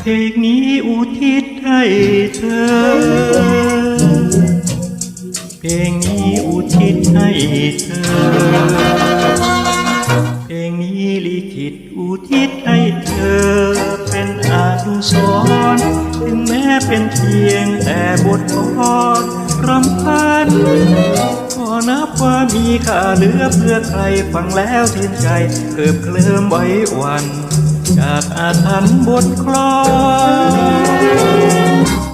เพลงนี้อุทิศให้เธอ เพลงนี้อุทิศให้เธอ เพลงนี้ลิขิตอุทิศให้เธอ เป็นอานุสรณ์แม้เป็นเพียงแต่บทพรรำพัน นับว่ามีค่าเหลือเพื่อใครฟังแล้วชื่นใจเกิบเคลิมไว้วัน จากอาถรรพ์บทกลอ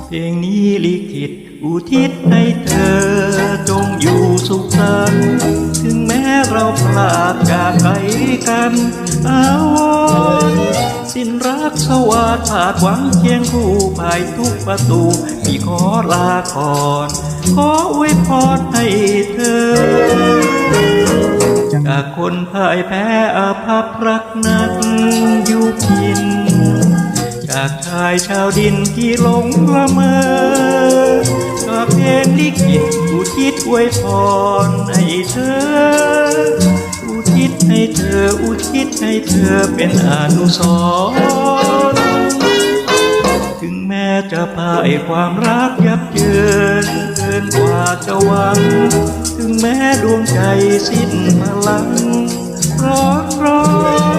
เพลงนี้ลิขิตอุทิศให้เธอจงอยู่สุขสันต์ถึงแม้เราพลาดจากไกลกันอาวร สิ้นรักสวัสดาดหวังเคียงคู่ภายทุกประตูมีขอลาก่อนขออวยพรให้เธอ จากคนพ่ายแพ้อาภัพรักนักอยู่พิน จากชายชาวดินที่หลงละเมอจากเพลงลิขิตอุทิศอวยพรให้ ให้เธอเป็นอนุสรณ์ถึงแม้จะพ่ายความรักยับเยินเกินกว่าจะหวัง ถึงแม้ดวงใจสิ้นพลังร้อนร้อน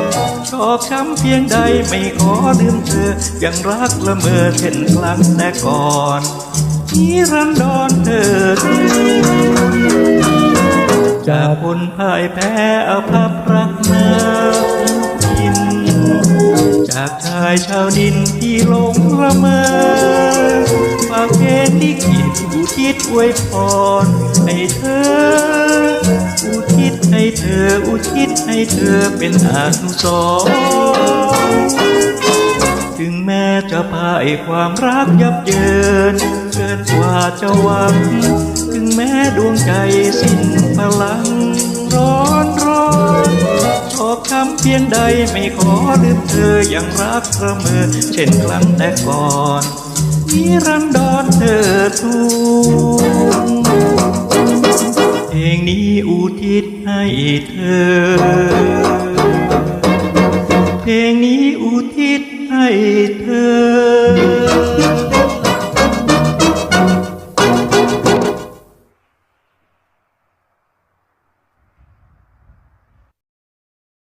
ชอบช้ำเพียงใดไม่ขอลืมเธอ ยังรักละเมอเช่นครั้งแต่ก่อนนิรันดรเธอจากคนพ่ายแพ้อภัพากชายชาวดินที่หลงละเมอฝากเพลงที่คิดอุทิศอวยพรให้เธอ อุทิศให้เธอ อุทิศให้เธอเป็นอนุสรถึงแม้จะพ่ายความรักยับเยิน เกินกว่าจะหวัง ถึงแม้ดวงใจสิ้นพลัง บคำเพียงใดไม่ขอลืมเธอยังรักเสมอ เช่นครั้งแต่ก่อนนิรันดรเธอทูลเพลงนี้อุทิศให้เธอ